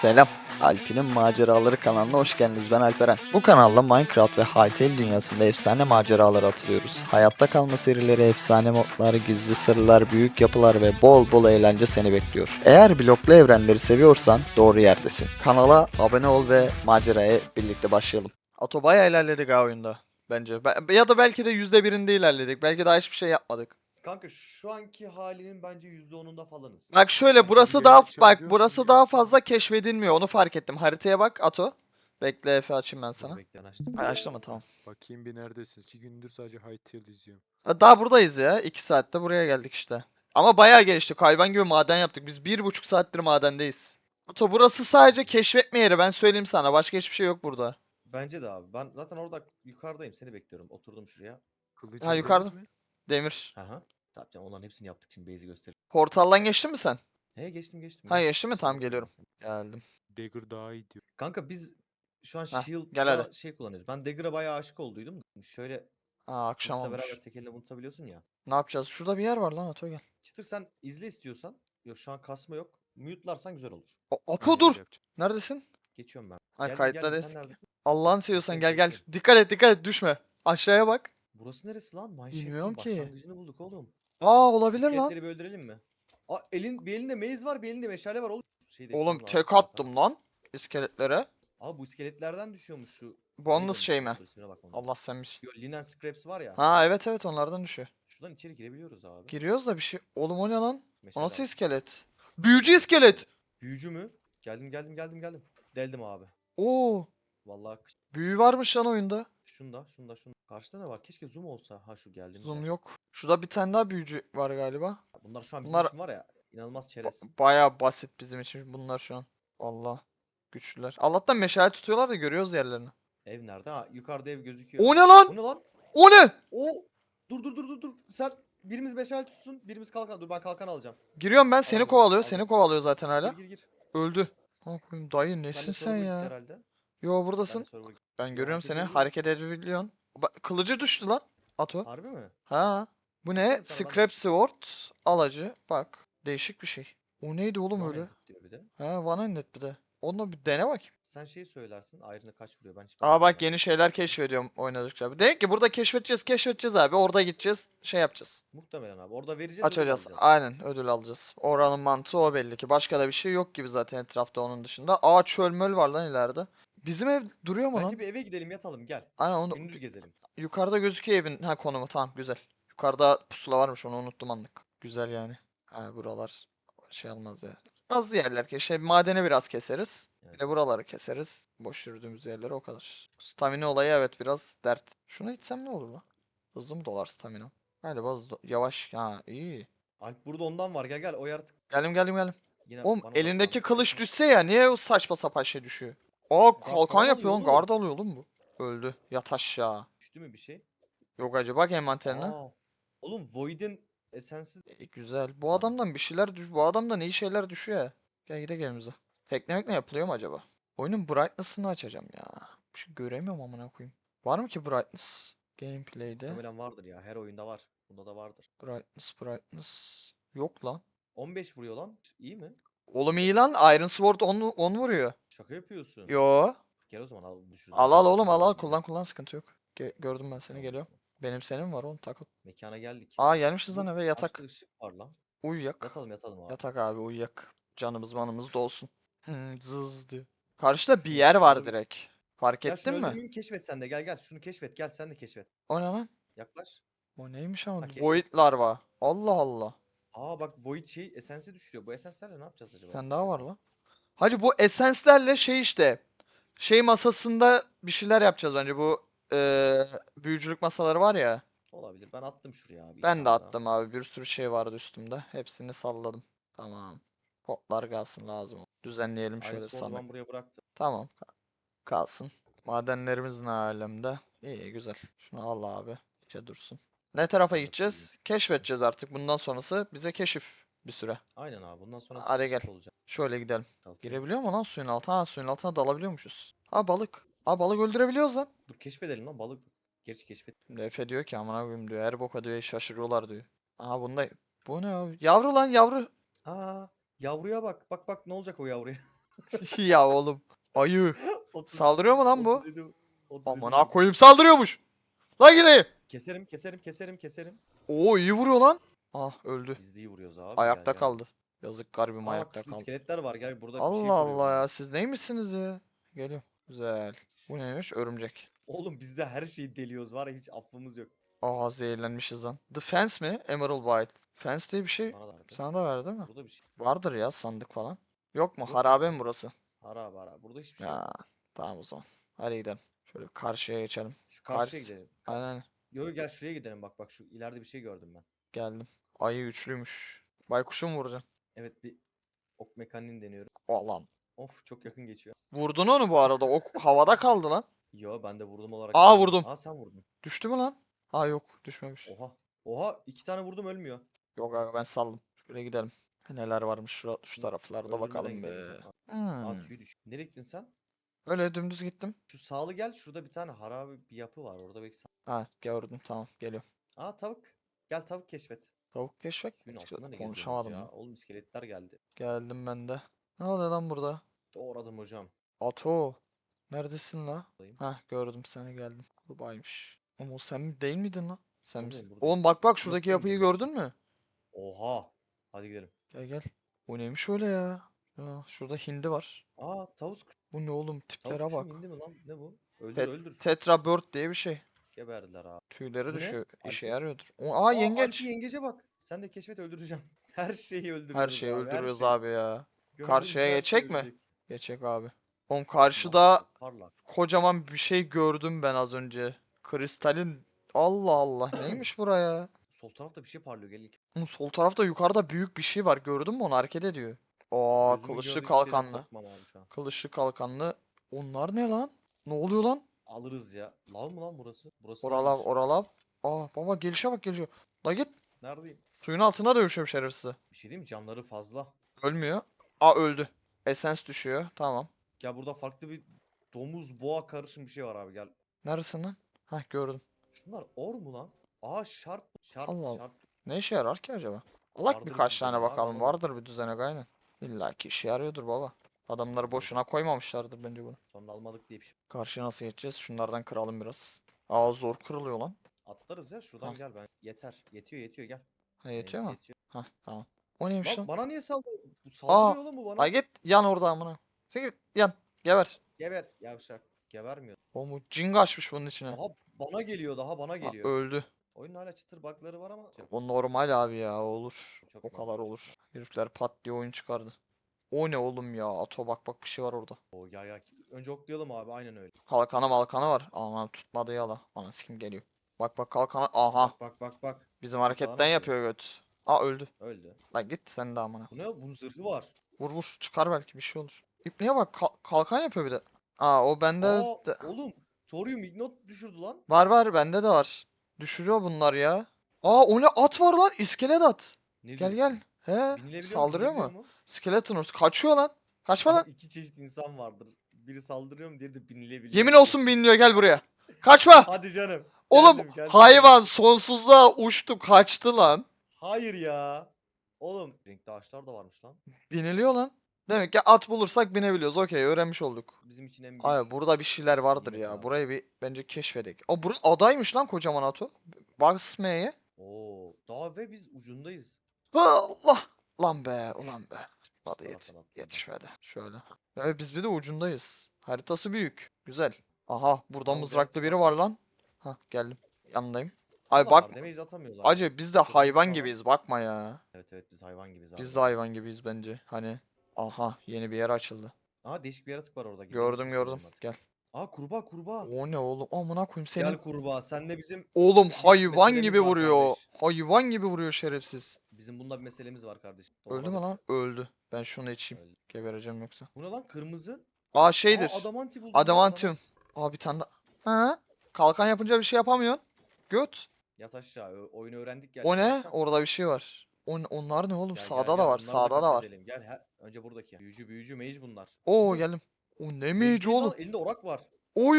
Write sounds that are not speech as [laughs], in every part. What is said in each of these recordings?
Selam. Alp'in Maceraları kanalına hoş geldiniz. Ben Alperen. Bu kanalda Minecraft ve Hytale dünyasında efsane maceralar atılıyoruz. Hayatta kalma serileri, efsane modlar, gizli sırlar, büyük yapılar ve bol bol eğlence seni bekliyor. Eğer bloklu evrenleri seviyorsan doğru yerdesin. Kanala abone ol ve maceraya birlikte başlayalım. Ato ilerledik ha oyunda. Bence. Be- ya da belki de %1'inde ilerledik. Belki daha hiçbir şey yapmadık. Kanka şu anki halinin bence %10'unda falanız. Bak şöyle burası daha bak burası daha fazla keşfedilmiyor. Onu fark ettim. Haritaya bak Ato. Bekle Efe açayım ben sana. bekle, açtım. Ha, açtım mı tamam. Bakayım bir neredesin? 2 gündür sadece Hytale izliyorum. Ha, Daha buradayız ya. 2 saatte buraya geldik işte. Ama bayağı geliştik. Hayvan gibi maden yaptık. Biz bir buçuk saattir madendeyiz. Ato burası sadece keşfetme yeri. Ben söyleyeyim sana. Başka hiçbir şey yok burada. Bence de abi. Ben zaten orada yukarıdayım. Seni bekliyorum. Oturdum şuraya. Kılıç Ha, yukarıda. mı? Demir. Aha. Tamam canım onların hepsini yaptık şimdi base'i göstereyim. Portaldan geçtin mi sen? He geçtim geçtim. Ha, geçtin mi? Şimdi Tamam, geliyorum. Geldim. Dagger daha iyi diyor. Kanka biz şu an gel hadi. şey kullanıyoruz. Ben Dagger'a bayağı aşık olduydum. Şöyle Aa akşam Kılıçla olmuş. beraber tek elle bunu tutabiliyorsun ya. Ne yapacağız? Şurada bir yer var lan Ato gel. Çıtır sen izle istiyorsan. Yok şu an kasma yok. Mute'larsan güzel olur. O- Apo dur. Neredesin? Geçiyorum ben. Ha Geldim, kayıtta geldim. değilsin. Sen neredesin? Allah'ını seviyorsan gel gel. Dikkat et dikkat et düşme. Aşağıya bak. Burası neresi lan? Bilmiyorum Mineshaft'ın ki. başlangıcını bulduk oğlum. Aa olabilir lan. İskeletleri bir öldürelim mi? Aa elin bir elinde maze var, bir elinde meşale var oğlum. Şey de Oğlum lazım tek attım lan iskeletlere. Abi bu iskeletlerden düşüyormuş şu. Bonus şey mi? Allah sen misin? Yo, linen scraps var ya. Ha evet evet onlardan düşüyor. Şuradan içeri girebiliyoruz abi. Giriyoruz da bir şey. Oğlum o ne lan? O Meşale nasıl iskelet? Büyücü iskelet. Büyücü mü? Geldim geldim geldim geldim. Deldim abi. Oo. Vallahi kı- Büyü varmış lan oyunda. Şunda şunda şunda. Karşıda ne var? Keşke zoom olsa. Ha şu geldiğimiz Zoom yok. Şurada bir tane daha büyücü var galiba. Bunlar şu an bizim Bunlar- için var ya. inanılmaz çerez. Baya basit bizim için bunlar şu an. Allah. Güçlüler. Allah'tan meşale tutuyorlar da görüyoruz yerlerini. Ev nerede? Ha yukarıda ev gözüküyor. O ne lan? O ne lan? O ne? O dur dur dur dur dur. Sen birimiz meşale tutsun, birimiz kalkan. Dur ben kalkan alacağım. Giriyorum ben seni Aldım, kovalıyor. aldım. Seni kovalıyor zaten hala. Gir gir gir. Öldü. Ne koyayım dayı Ben de nesin sen server'a gittim ya? Herhalde. Yo Ben de buradasın. server'a gittim. Ben görüyorum seni. Hareket edebiliyorsun. Kılıcı düştü lan. Ato. Harbi mi? Ha. Bu ne? Sen, Scrap Sword. Alacı. Bak. Değişik bir şey. O neydi oğlum öyle? diyor bir de. Ha One Handed bir de. Onunla bir dene bakayım. Sen şeyi söylersin. Ayrını kaç vuruyor? Ben hiç Aa bak yeni şeyler keşfediyorum oynadıkça. Demek ki burada keşfedeceğiz keşfedeceğiz abi. Orada gideceğiz. Şey yapacağız. Muhtemelen abi. Orada vereceğiz. Açacağız. Aynen ödül alacağız. Oranın mantığı o belli ki. Başka da bir şey yok gibi zaten etrafta onun dışında. Aa çöl möl var lan ileride. Bizim ev duruyor mu lan? Bence bir eve gidelim yatalım gel. Aynen onu Gündüz gezelim. yukarıda gözüküyor evin ha konumu tamam güzel. Yukarıda pusula varmış onu unuttum anlık. Güzel yani. Ha buralar şey almaz ya. Az yerler ki şey madene biraz keseriz. Bir de buraları keseriz. Boş yürüdüğümüz yerleri o kadar. Stamina olayı evet biraz dert. Şuna içsem ne olur lan? Hızlı mı dolar stamina? Galiba hızlı. Yavaş. Ha iyi. Alp burada ondan var. Gel gel o yaratık. Geldim geldim geldim. Yine Oğlum bana elindeki odaklandı. kılıç düşse ya niye o saçma sapan şey düşüyor? Aa kalkan yapıyor lan. oğlum. Gard alıyor oğlum bu. Öldü. Yat aşağı. Düştü mü bir şey? Yok acaba bak envanterine. Aa. Oğlum Void'in esensi E, güzel. Bu adamdan bir şeyler düş. Bu adamdan iyi şeyler düşüyor ya. Gel gidelim elimize. Teklemek ne yapılıyor mu acaba? Oyunun brightness'ını açacağım ya. Bir şey göremiyorum amına koyayım. Var mı ki brightness? Gameplay'de. muhtemelen vardır ya. Her oyunda var. Bunda da vardır. Brightness, brightness. Yok lan. 15 vuruyor lan. İyi mi? Oğlum iyi lan. Iron Sword 10 10 vuruyor. Şaka yapıyorsun. Yo. Gel o zaman al düşür. Al al oğlum al al kullan kullan sıkıntı yok. Ge- gördüm ben seni Tamam, geliyorum. tamam. Benim senin var oğlum takıl. Mekana geldik. Aa gelmişiz lan eve yatak. Açta ışık var lan. Uyuyak. Yatalım yatalım abi. Yatak abi uyuyak. Canımız manımız dolsun. Hmm, zız diyor. Karşıda bir Şunu- yer var direkt. Fark şunu ettin mi? öldürmeyeyim, keşfet sen de gel gel. Şunu keşfet gel sen de keşfet. O ne lan? Yaklaş. O neymiş ama? Ha, keşfet. Void larva. Allah Allah. Aa bak Void şey esensi düşürüyor. Bu esenslerle ne yapacağız acaba? Bu daha var esens- lan. Hacı bu esenslerle şey işte. Şey masasında bir şeyler yapacağız bence. Bu eee, büyücülük masaları var ya. Olabilir. Ben attım şuraya abi. Ben de attım abi. Bir sürü şey vardı üstümde. Hepsini salladım. Tamam. Potlar kalsın lazım. Düzenleyelim şöyle sana. ben buraya bıraktım. Tamam. ka- Kalsın. Madenlerimiz ne alemde? İyi güzel. Şunu al abi. İçe dursun. Ne tarafa gideceğiz? Keşfedeceğiz artık. Bundan sonrası bize keşif bir süre. Aynen abi. Bundan sonra Hadi gel. olacak. Şöyle gidelim. Kalkayım. Girebiliyor mu lan suyun altına? Ha suyun altına dalabiliyormuşuz. Ha balık. Ha balık öldürebiliyoruz lan. Dur keşfedelim lan balık. Gerçi keşfet. Efe diyor ki amına koyayım diyor. Her boka diyor şaşırıyorlar diyor. Aha bunda bu ne abi? Yavru lan yavru. Aa yavruya bak. Bak bak ne olacak o yavruya. [laughs] ya oğlum. Ayı. [laughs] Otuz- Saldırıyor mu lan bu? 37 37 Amına koyayım saldırıyormuş. Lan gideyim. Keserim keserim keserim keserim. Oo iyi vuruyor lan. Ah öldü. Biz de iyi vuruyoruz abi. Ayakta gel, kaldı. Yazık garibim Aa, ayakta kaldı. iskeletler var gel burada bir şey Allah Allah ya siz neymişsiniz ya? Geliyorum. Güzel. Bu neymiş? Örümcek. Oğlum bizde her şeyi deliyoruz var ya hiç affımız yok. Aa zehirlenmişiz lan. The Fence mi? Emerald White. Fence diye bir şey Bana da verdi. sana da verdi mi? Burada bir şey. Vardır ya sandık falan. Yok mu? Yok Harabe mi burası? Ara ara. Burada hiçbir şey yok. Ya tamam o zaman. Hadi gidelim. Şöyle karşıya geçelim. Şu karşıya Kars- gidelim. Aynen Yo yo, gel şuraya gidelim bak bak şu ileride bir şey gördüm ben. Geldim. Ayı güçlüymüş. Baykuşu mu vuracaksın? Evet bir ok mekaniğini deniyorum. Allah'ım. Of çok yakın geçiyor. Vurdun onu bu arada. O [laughs] havada kaldı lan. Yo ben de vurdum olarak. Aa, vurdum. Aa sen vurdun. Düştü mü lan? Aa yok düşmemiş. Oha. Oha iki tane vurdum ölmüyor. Yok abi ben saldım. Şuraya gidelim. Neler varmış şu, şu taraflarda bakalım be. zaman. Aa Hmm. tüy düş. Nereye gittin sen? Öyle dümdüz gittim. Şu sağlı gel. Şurada bir tane harabe bir yapı var. Orada belki. sağ- Ha gördüm tamam geliyorum. Aa tavuk. Gel tavuk keşfet. Tavuk keşfek. Suyun İşte altında ne geziyorsunuz Konuşamadım ya? Oğlum iskeletler geldi. Geldim ben de. Ne oluyor lan burada? Doğradım hocam. Ato. Neredesin la? Hah gördüm seni geldim. Kurbaymış. Ama o sen değil miydin lan? Sen Buradayım, misin? buradayım. Oğlum bak bak şuradaki Buradayım, yapıyı buradayım. gördün mü? Oha. Hadi gidelim. Gel gel. O neymiş öyle ya? Ya şurada hindi var. Aa tavus. Bu ne oğlum Tavus tiplere kuşu bak. mu indi mi lan? Ne bu? Öldür Tet- öldür. Tetra bird diye bir şey. Geberdiler abi. Tüyleri ne? düşüyor. İşe yarıyordur. O, aa yengeç. Alp yengece bak. Sen de keşfet öldüreceğim. [laughs] Her şeyi öldürüyoruz Her şeyi abi, her öldürüyoruz şeyi. abi ya. Gördüğümüz Karşıya her şey geçecek mi? Geçecek abi. Oğlum karşıda Parlak. kocaman bir şey gördüm ben az önce. Kristalin. Allah Allah. [coughs] Neymiş buraya? Sol tarafta bir şey parlıyor gel ilk. Oğlum sol tarafta yukarıda büyük bir şey var. Gördün mü onu? Hareket ediyor. Aa Gözümün kılıçlı şeyden kalkanlı. korkmam abi şu an. Kılıçlı kalkanlı. Onlar ne lan? Ne oluyor lan? Alırız ya. Lav mı lan burası? Burası Oralav oralav. Aa baba gelişe bak geliyor. La git. Neredeyim? Suyun altına dövüşüyor şerefsiz. Bir şey diyeyim mi? Canları fazla. Ölmüyor. Aa öldü. Esens düşüyor. Tamam. Ya burada farklı bir domuz boğa karışım bir şey var abi gel. Neresin lan? Hah gördüm. Şunlar or mu lan? Aa şarp. Şart Allah Allah. şarp. Ne işe yarar ki acaba? Allah Vardır bir birkaç tane düzenek abi, bakalım. ama- Vardır bir düzenek aynen. İlla ki işe yarıyordur baba. Adamları boşuna koymamışlardır bence bunu. Sonra almadık diye bir şey. Karşıya nasıl geçeceğiz? Şunlardan kıralım biraz. Aa zor kırılıyor lan. Atlarız ya şuradan Hah. gel ben. Yeter. Yetiyor yetiyor gel. Ha yetiyor Neyse, mu? Yetiyor. Hah tamam. O neymiş Lan lan? bana niye saldırıyor? Bu saldırıyor oğlum bu bana. Ha git yan orada amına. Sen git yan. Geber. Geber. Yavşak. Gebermiyor. Oğlum bu cin kaçmış bunun içine. Daha bana geliyor daha bana Ha, geliyor. öldü. Oyunun hala çıtır bug'ları var ama. O normal abi ya olur. Çok O normal, kadar çok olur. Herifler pat diye oyun çıkardı. O ne oğlum ya? Ato bak bak bir şey var orada. O ya ya. Önce oklayalım abi aynen öyle. Kalkana malkana var. Ama tutmadı yala. Bana sikim geliyor. Bak bak kalkana. Aha. Bak bak bak. Bizim hareketten yapıyor göt. Aa öldü. Öldü. Lan git sen de amına. Bu ne? Bunun zırhı var. Vur vur çıkar belki bir şey olur. İpneye bak kal- kalkan yapıyor bir de. Aa o bende Aa, de- oğlum. Thorium ignot düşürdü lan. var var bende de var. Düşürüyor bunlar ya. Aa o ne at var lan iskelet at. Ne Gel diyorsun? gel. He Binilebiliyor mu? saldırıyor mu? Binebiliyor Skeletonus kaçıyor lan. Kaçma lan. Abi iki çeşit insan vardır. Biri saldırıyor mu diğeri de binilebiliyor. Yemin mu? olsun biniliyor gel buraya. Kaçma. Hadi canım. Oğlum geldim, geldim. hayvan sonsuzluğa uçtu kaçtı lan. Hayır ya. Oğlum. Renkli ağaçlar da varmış lan. Biniliyor lan. Demek ki at bulursak binebiliyoruz. Okey öğrenmiş olduk. Bizim için en büyük. Burada bir şeyler vardır nimet ya. abi. Burayı bir bence keşfedek. Aa burası adaymış lan kocaman ato. Basmeye. Oo. Daha ve biz ucundayız. Allah. Lan be ulan be. Hadi yet yetişmedi. Şöyle. Evet biz bir de ucundayız. Haritası büyük. Güzel. Aha burada Tamam, mızraklı biri var lan. Ha geldim. Yanındayım. Ay bak. Acı biz de hayvan gibiyiz bakma ya. Evet evet biz hayvan gibiyiz abi. Biz de hayvan gibiyiz bence. Hani. Aha yeni bir yer açıldı. Aha değişik bir yaratık var orada. Gördüm gördüm. Gel. Aa kurbağa kurbağa. O ne oğlum? Amına koyayım senin. Gel kurbağa. Sen de bizim Oğlum hayvan meselemiz gibi var vuruyor. kardeş. Hayvan gibi vuruyor şerefsiz. bizim bunda bir meselemiz var kardeşim. Öldü mü lan? Öldü. Ben şunu içeyim. Öldü. Gebereceğim yoksa. Bu ne lan kırmızı? Aa şeydir. Aa adamanti buldum. Adamantium. adamant. Aa bir tane daha. Ha? Kalkan yapınca bir şey yapamıyorsun. Göt. Yat aşağı. ö- Oyunu öğrendik gel. O ne? Orada bir şey var. On, onlar ne oğlum? Gel, gel, Sağda gel, da var. bunları Sağda da var. edelim. Gel her önce buradaki. Büyücü büyücü mage bunlar. Oo geldim. O ne mage oğlum? Elinde orak var. Oy.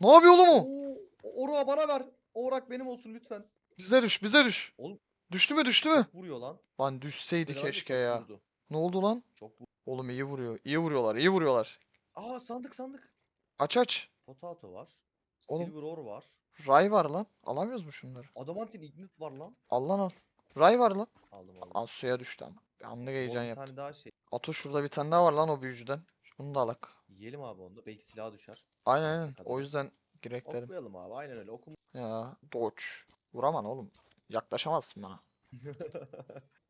Ne yapıyor oğlum o? Oo, orağı bana ver. O orak benim olsun lütfen. Bize düş, bize düş. Oğlum Düştü mü, düştü mü? vuruyor lan. Lan düşseydi Herhalde keşke ya. vurdu. Ne oldu lan? Çok vurdu. Oğlum iyi vuruyor. İyi vuruyorlar. iyi vuruyorlar. Aa sandık sandık. Aç aç. Potato var. Oğlum. Silver ore var. Ray var lan. Alamıyoruz mu şunları? Adamantin ignite var lan. Al lan al. Ray var lan. Aldım aldım. Al suya düştü ama. Bir O heyecan bir yaptı. tane daha şey. Ato şurada bir tane daha var lan o büyücüden. Bunu da alak. Yiyelim abi onu da. Belki silah düşer. Aynen aynen. O yüzden girek dedim. Okuyalım abi. Aynen öyle. Okum. Ya Dodge. Vuraman oğlum. Yaklaşamazsın bana. [laughs]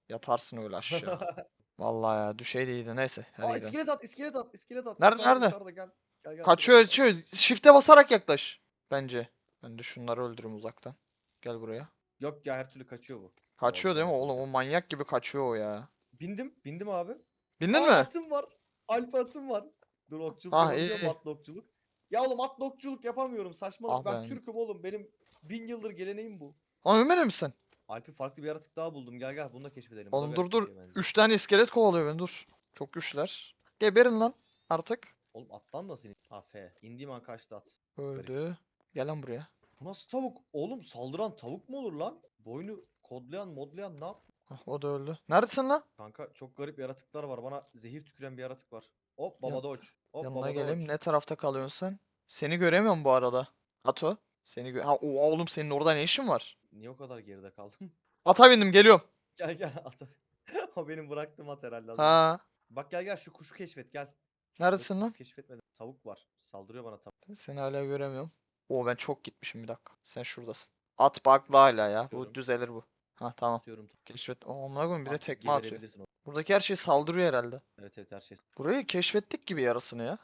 Yatarsın öyle aşağı. [laughs] Vallahi ya düşeydi iyiydi. Neyse. Hadi Aa iskelet at, iskelet at, iskelet at. Nerede, nerede? gel. Gel gel. Kaçıyor kaçıyor. Shift'e basarak yaklaş. Bence. Ben de şunları öldürürüm uzaktan. Gel buraya. Yok ya her türlü kaçıyor bu. Kaçıyor değil mi oğlum? O manyak gibi kaçıyor o ya. Bindim, bindim abi. Bindin Aa, mi? atım var. Alfa atım var. Dur okçuluk Ah, yapacağım iyi. atlı okçuluk. Ya oğlum atlı okçuluk yapamıyorum saçmalık. Ah ben ben- Türk'üm oğlum. Benim bin yıldır geleneğim bu. Aa ölmedin mi sen? Alp'i farklı bir yaratık daha buldum. Gel gel bunu da keşfedelim. Oğlum dur garip dur. benziyor. Üç tane iskelet kovalıyor beni dur. Çok güçler. Geberin lan artık. Oğlum attan nasıl in? Ha F. İndiğim an kaçtı at. Öldü. Gel lan buraya. Bu nasıl tavuk? Oğlum saldıran tavuk mu olur lan? Boynu kodlayan modlayan ne yap? Hah, o da öldü. Neredesin lan? Kanka çok garip yaratıklar var. Bana zehir tüküren bir yaratık var. Hop baba Yan- doç. Hop Yanına baba geleyim. doç. Ne tarafta kalıyorsun sen? Seni göremiyorum bu arada. Ato. Seni gö Ha o- oğlum senin orada ne işin var? Niye o kadar geride kaldın? [laughs] Ata bindim geliyorum. gel gel [laughs] at. o benim bıraktığım at herhalde. az önce. Ha. Bak gel gel şu kuşu keşfet gel. Şu Neredesin kuşu lan? Keşfetmedim. Tavuk var. Saldırıyor bana tavuk. Seni hala göremiyorum. Oo ben çok gitmişim bir dakika. Sen şuradasın. At bakla hala ya. Bu Bakıyorum. düzelir bu. Ha tamam. Atıyorum. Keşfet. Oo amına koyayım bir de Artık tekme atıyor. geberebilirsin o- Buradaki her şey saldırıyor herhalde. Evet evet her şey. Burayı keşfettik gibi yarısını ya.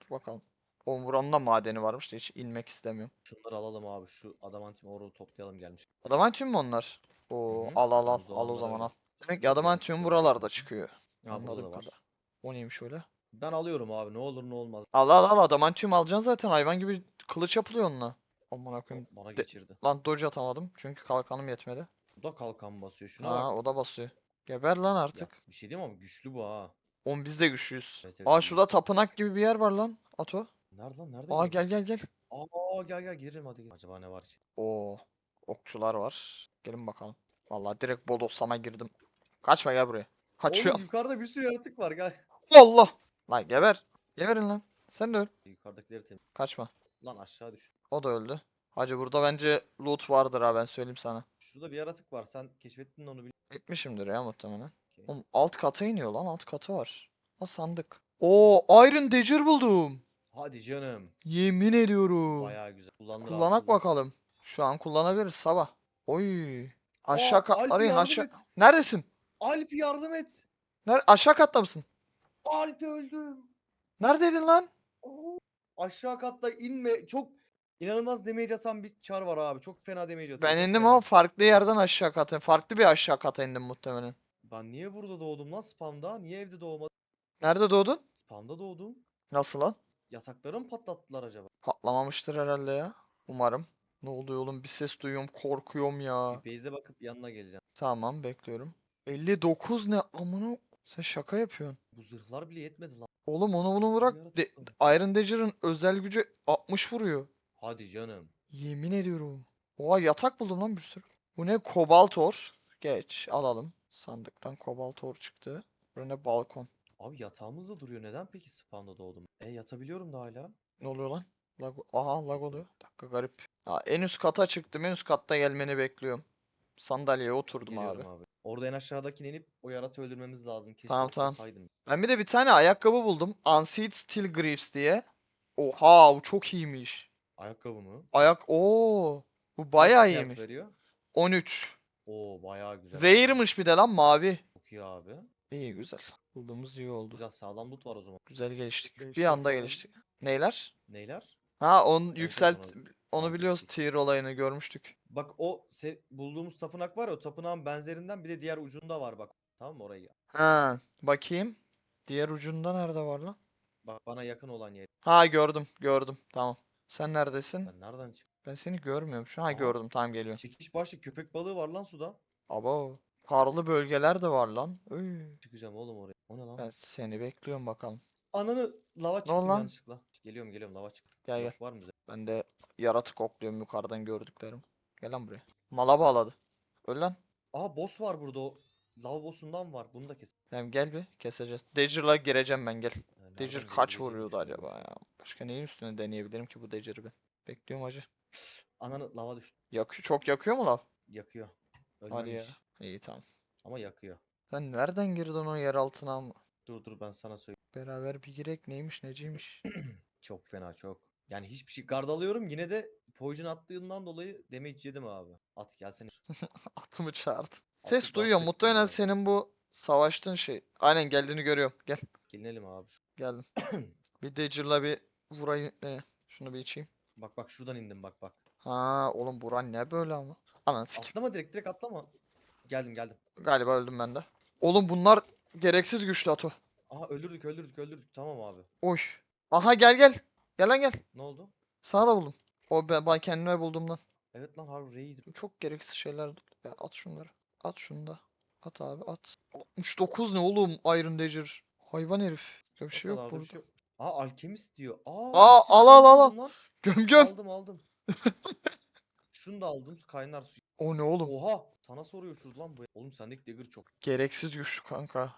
Dur bakalım. O buranın da madeni varmış da hiç inmek istemiyorum. Şunları alalım abi. Şu adamantium oru toplayalım gelmiş. Adamantium mu onlar? Oo Hı hı. al al al. Al o zaman öyle. al. Demek ki adamantium buralarda çıkıyor. Ha burada Anladım da var. kadar. O neymiş öyle? Ben alıyorum abi. Ne olur ne olmaz. Al al al adamantium alacaksın zaten hayvan gibi kılıç yapılıyor onunla. Amına koyayım. Bana geçirdi. Lan dodge atamadım çünkü kalkanım yetmedi. Bu da kalkan basıyor. Şuna Ha bak. o da basıyor. Geber lan Ya, artık. bir şey diyeyim ama güçlü bu ha. Oğlum biz de güçlüyüz. Evet, evet, Aa şurada iyiyiz. tapınak gibi bir yer var lan. Ato. Nerede lan? Nerede? Aa gel gel gel. Aa gel gel girelim hadi. gel. Acaba ne var içinde? Oo. Okçular var. Gelin bakalım. Vallahi direkt bodoslama girdim. Kaçma gel buraya. Kaçıyor. Oğlum yukarıda bir sürü yaratık var gel. Allah. Lan geber. Geberin lan. Sen de öl. Yukarıdakileri temiz. Kaçma. Lan aşağı düş. O da öldü. Hacı burada bence loot vardır ha ben söyleyeyim sana. Şurada bir yaratık var. Sen keşfettin onu bil. Etmişimdir ya muhtemelen. Oğlum alt kata iniyor lan alt katı var. Ha sandık. Oo Iron Dagger buldum. Hadi canım. Yemin ediyorum. Bayağı güzel. Kullandır abi, Kullanak kullan. bakalım. Şu an kullanabiliriz sabah. Oy. Aşağı in yardım aşağı. et. Neredesin? Alp yardım et. Ner aşağı katta mısın? Alp öldüm. Neredeydin lan? Aşağı katta inme. Çok inanılmaz damage atan bir çar var abi. Çok fena damage atıyor. Ben indim ama farklı yerden aşağı kata. Farklı bir aşağı kata indim muhtemelen. Ben niye burada doğdum lan spamda? Niye evde doğmadım? Nerede doğdun? Spamda doğdum. Nasıl lan? Yatakları mı patlattılar acaba? Patlamamıştır herhalde ya. Umarım. Ne oluyor oğlum? Bir ses duyuyorum. Korkuyorum ya. Bir base'e bakıp yanına geleceğim. Tamam bekliyorum. 59 ne? Amına sen şaka yapıyorsun. Bu zırhlar bile yetmedi lan. Oğlum onu bunu bırak. yaratık De- bu? Iron Dagger'ın özel gücü 60 vuruyor. Hadi canım. Yemin ediyorum. Oha yatak buldum lan bir sürü. Bu ne? Kobalt or. Geç alalım. Sandıktan kobalt or çıktı. Bu ne? Balkon. Abi yatağımız da duruyor. Neden peki spamda doğdum? E yatabiliyorum da hala. Ne oluyor lan? Lag Aha lag oluyor. Dakika garip. Ha, en üst kata çıktım. En üst katta gelmeni bekliyorum. Sandalyeye oturdum Geliyorum abi. abi. Orada en aşağıdakini inip o yaratığı öldürmemiz lazım. Keşke Tamam, tamam. atlasaydım. Ben bir de bir tane ayakkabı buldum. Unseat Steel Greaves diye. Oha bu çok iyiymiş. Ayakkabı mı? Ayak oo. Bu bayağı fiyat iyiymiş. veriyor? 13. Oo bayağı güzel. Rare'mış bir de lan mavi. Çok iyi abi. İyi güzel. Bulduğumuz iyi oldu. Güzel sağlam loot var o zaman. Güzel geliştik. Bir anda falan. geliştik. Neyler? Neyler? Ha onu evet, yükselt onu- biliyoruz tier olayını görmüştük. Bak o se- bulduğumuz tapınak var ya o tapınağın benzerinden bir de diğer ucunda var bak. Tamam mı orayı? Ha bakayım. Diğer ucunda nerede var lan? Bak bana yakın olan yer. Ha gördüm gördüm tamam. Sen neredesin? Ben nereden çık? Ben seni görmüyorum şu an. Ha Aha. gördüm tamam geliyorum. Çekiş başlı köpek balığı var lan suda. Abo. Karlı bölgeler de var lan. Üy. Çıkacağım oğlum oraya. O ne lan? Ben seni bekliyorum bakalım. Ananı lava çıktım lan? yanlışlıkla. Geliyorum geliyorum lava çıktım. Gel gel. Var mı bize? Ben de yaratık okluyorum yukarıdan gördüklerim. Gel lan buraya. Mala bağladı. Öl lan. Aa boss var burada o. Lava boss'undan var. Bunu da kes. Tamam gel bir keseceğiz. Dagger'la gireceğim ben gel. Yani nereden kaç vuruyordu acaba ya? Başka neyin üstüne deneyebilirim ki bu ben? Bekliyorum acı. Ananı lava düştü. Yakıyor, çok yakıyor mu lav? Yakıyor. Hadi ya. Ölmemiş. İyi tamam. Ama yakıyor. Sen nereden girdin o yer altına ama? Dur dur ben sana söyleyeyim. Beraber bir girek neymiş neciymiş? [clears throat] Çok fena çok. Yani hiçbir şey guard alıyorum yine de poison attığından dolayı damage yedim abi. At gelsene. [laughs] Atımı çağırdı. Atı Ses duyuyorum. bastık Muhtemelen ya. senin bu savaştığın şey. Aynen geldiğini görüyorum. Gel. Gelinelim abi. Geldim. [clears throat] bir Dagger'la bir vurayım. Ne? Şunu bir içeyim. Bak bak şuradan indim bak bak. Ha oğlum buran ne böyle ama? Anan sikim. Atlama direkt direkt atlama. Geldim geldim. Galiba öldüm ben de. Oğlum bunlar gereksiz güçlü Ato. Aha öldürdük öldürdük öldürdük. Tamam abi. Oy. Aha gel gel. Gel lan gel. Ne oldu? Sana da buldum. O ben, ben kendime buldum lan. Evet lan harbi raid. Çok gereksiz şeyler. Ya at şunları. At şunu da. At abi at. 69 ne oğlum Iron Dagger. Hayvan herif. Böyle bir şey yok burada. şey yok. Aa alkemist diyor. Aa, Aa, iksir al, al, al, lan. Göm göm. Aldım aldım. [laughs] Şunu da aldım. Kaynar su. O ne oğlum? Oha. Sana soruyor uçurdu lan bu. Oğlum sendeki dagger çok. Gereksiz güçlü kanka.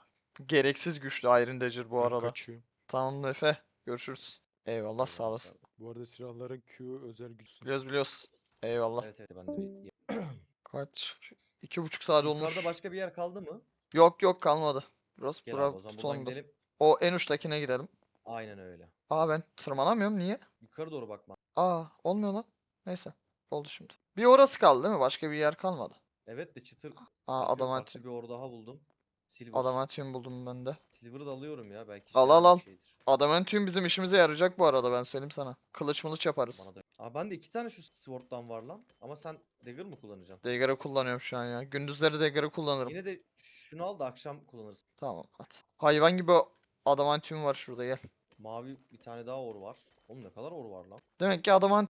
Gereksiz güçlü Iron Dagger bu Ben arada. kaçıyorum. Tamam Efe. Görüşürüz. Eyvallah sağ olasın. Bu arada silahların Q özel güçsü. Biliyoruz biliyoruz. Eyvallah. Evet evet ben de bir... [clears throat] Kaç? İki buçuk saat olmuş. Yukarıda başka bir yer kaldı mı? Yok yok kalmadı. Burası Gel bura abi o zaman buradan sondu. gidelim. O en uçtakine gidelim. Aynen öyle. Aa ben tırmanamıyorum niye? Yukarı doğru bakma. Aa olmuyor lan. Neyse. Oldu şimdi. Bir orası kaldı değil mi? Başka bir yer kalmadı. Evet de çıtır. Aa adamantium. bir orada daha buldum. Silver. Adamantium buldum ben de. Silver'ı da alıyorum ya belki. Al, al, al. Adamantium bizim işimize yarayacak bu arada ben söyleyeyim sana. Kılıç mılıç yaparız. Bana da. Aa ben de iki tane şu sword'dan var lan. Ama sen dagger mı kullanacaksın? Dagger'ı kullanıyorum şu an ya. Gündüzleri Dagger'ı kullanırım. Yine de şunu al da akşam kullanırsın. Tamam at. Hayvan gibi adamantium var şurada gel. Mavi bir tane daha or var. Oğlum ne kadar or var lan? Demek ki adamant